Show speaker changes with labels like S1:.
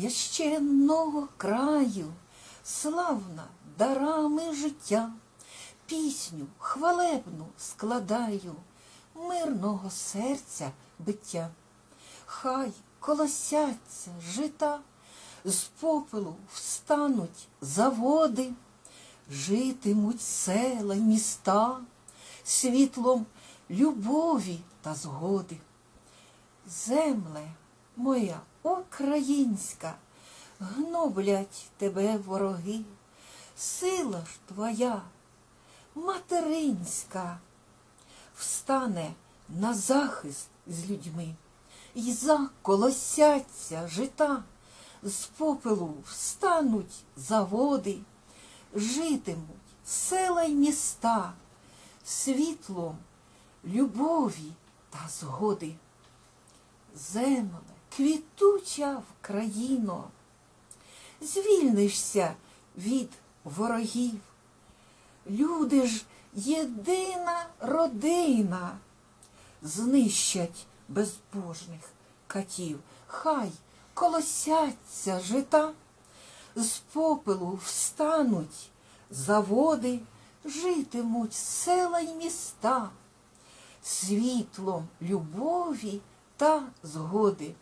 S1: священного краю, славна дарами життя, пісню хвалебну складаю, мирного серця биття. Хай колосяться жита, з попелу встануть заводи, житимуть села й міста, світлом любові та згоди. Земле моя українська, гноблять тебе вороги, сила ж твоя материнська встане на захист з людьми, і заколосяться жита, з попелу встануть заводи, житимуть села й міста, світлом любові та згоди. Земле, квітуча Вкраїно, звільнишся від ворогів. Люди ж єдина родина, знищать безбожних катів. Хай колосяться жита, з попелу встануть заводи, житимуть села й міста світлом любові та згоди.